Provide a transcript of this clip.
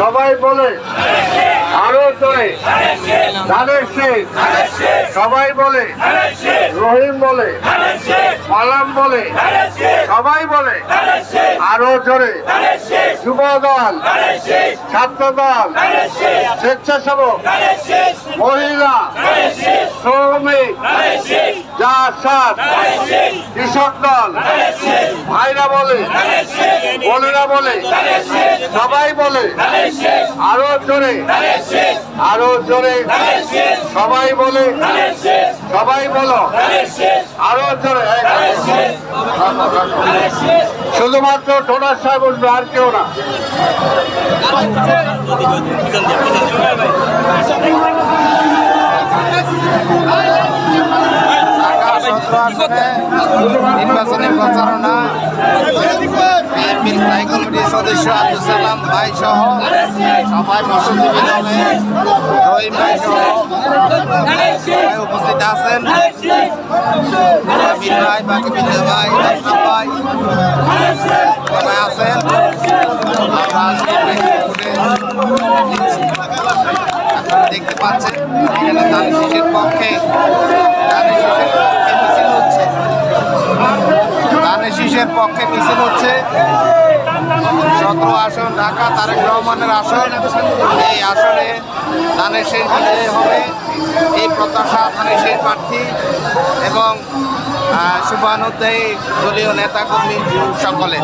সবাই বলে, আরও জোরে সবাই বলে, রহিম বলে, মালাম বলে, সবাই বলে, আরও জোরে। যুব দল, ছাত্র দল, স্বেচ্ছাসেবক, মহিলা, শ্রমিক জাসাদ কৃষক দল ভাইরা বলে, বোনেরা বলে, সবাই বলে, আরও জোরে আরও জোরে, সবাই বলে, সবাই বলো, আরও জোরে শুধুমাত্র টোনার সাহেব উঠবে আর কেউ না। নির্বাচনী প্রচারণা স্থায়ী কমিটির সদস্য আব্দুল সালাম ভাই সহ সবাই মৎস্যজীবী উপস্থিত আছেন। ভাই বাকি বিদ্যা ভাই আশরাফ ভাই আছেন। দেখতে পাচ্ছেন পক্ষে শীষের পক্ষে মিছিল হচ্ছে। সতেরো আসন, ঢাকা, তারেক রহমানের আসন। এই আসনে ধানের শেষ বিজয়ী হবে। এই প্রত্যাশা ধানের শেষ প্রার্থী এবং শুভানুদ্দায়ী দলীয় নেতাকর্মী সকলে।